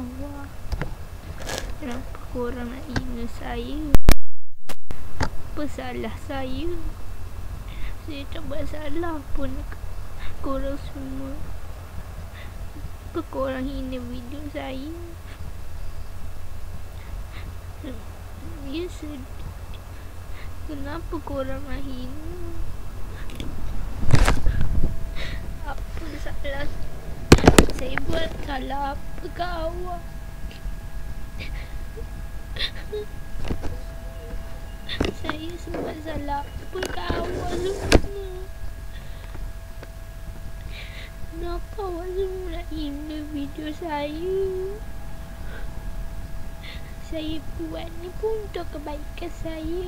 Allah. Kenapa korang nak hina saya? Apa salah saya? Saya tak buat salah pun Korang semua? Apa korang hina video saya? Ya sedih Kenapa korang nak hina Apa salah buat salah apa awak? Saya sebab salah ke awak? Semua Kenapa awak semua nak hina video saya? Saya buat ni pun untuk kebaikan saya.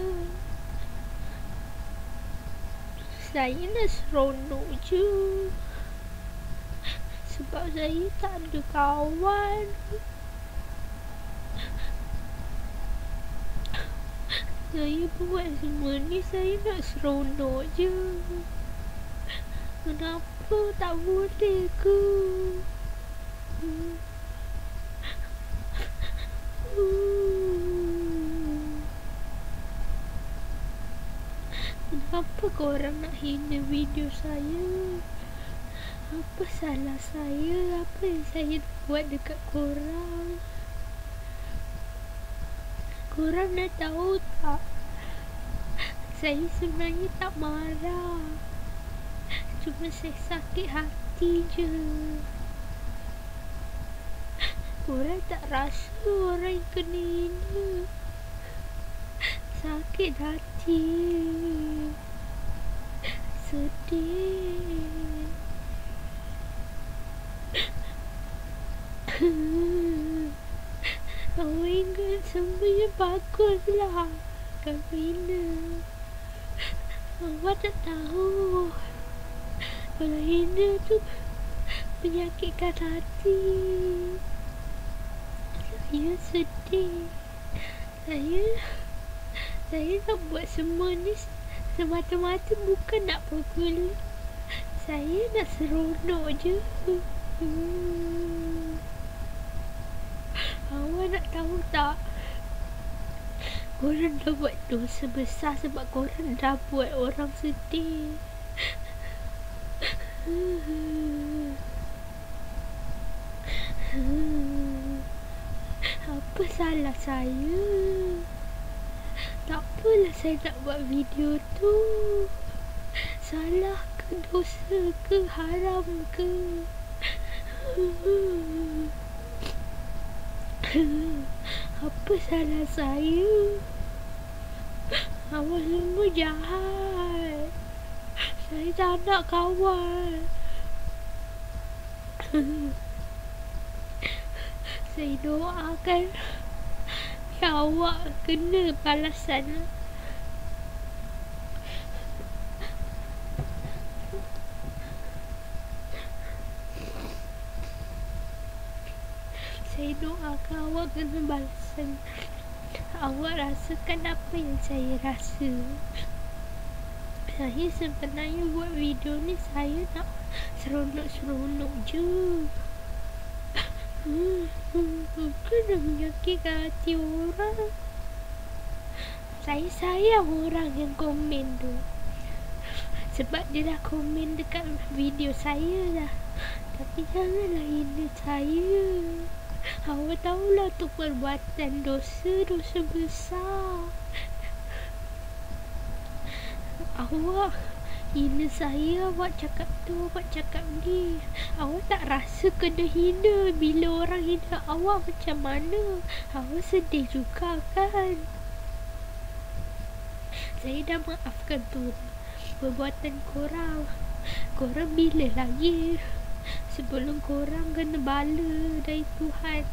Saya nak seronok je sebab saya tak ada kawan Saya buat semua ni saya nak seronok je Kenapa tak boleh ke? Kenapa korang nak hina video saya? Apa salah saya? Apa yang saya buat dekat korang? Korang nak tahu tak? Saya sebenarnya tak marah. Cuma saya sakit hati je. Korang tak rasa orang yang kena ini. Sakit hati. Sedih. Semuanya baguslah. Kau hina Awak tak tahu. Kalau hina tu Menyakitkan hati. Saya sedih. Saya Saya nak buat semua ni Semata-mata bukan nak pukul. Saya nak seronok je. Hmm. Awak nak tahu tak? Korang dah buat dosa besar sebab korang dah buat orang sedih. Apa salah saya? Tak apalah saya tak buat video tu. Salah ke dosa ke haram ke? Apa salah saya? Jahat. Saya tak nak kawan. Saya doakan Ya awak kena balasan Saya doakan awak kena balasan Awak rasakan apa yang saya rasa? Saya sebenarnya buat video ni Saya nak seronok-seronok je. Kena menyakitkan hati orang. Saya sayang orang yang komen tu. Sebab dia dah komen dekat video saya dah. Tapi janganlah ini saya Awak tahulah tu perbuatan dosa, dosa besar. Awak hina saya, awak cakap tu, awak cakap ni. Awak tak rasa kena hina bila orang hina awak macam mana? Awak sedih juga kan? Saya dah maafkan tu perbuatan korang. Korang bila lagi? Sebelum korang kena bala dari Tuhan.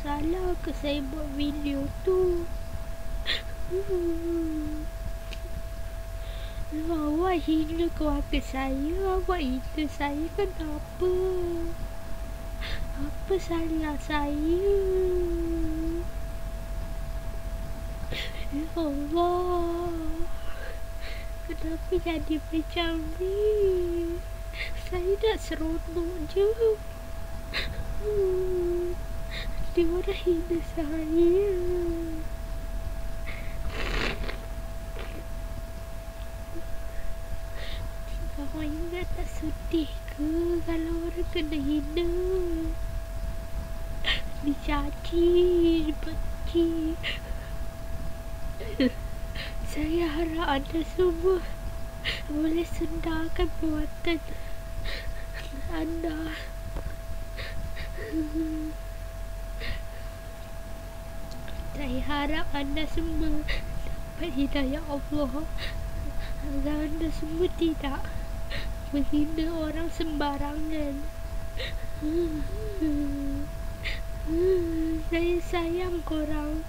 Salah ke saya buat video tu Awak hina keluarga saya Awak hina saya kan apa salah saya? Ya Allah. Kenapa jadi macam ni? Saya nak seronok je. Dia orang hina saya. Kamu ingat tak sedih ke kalau orang kena hina? Dicaci, dibenci. Saya harap anda semua boleh sendarkan perbuatan anda. Saya harap anda semua dapat hidayah Allah agar anda semua tidak menghina orang sembarangan. Saya sayang korang.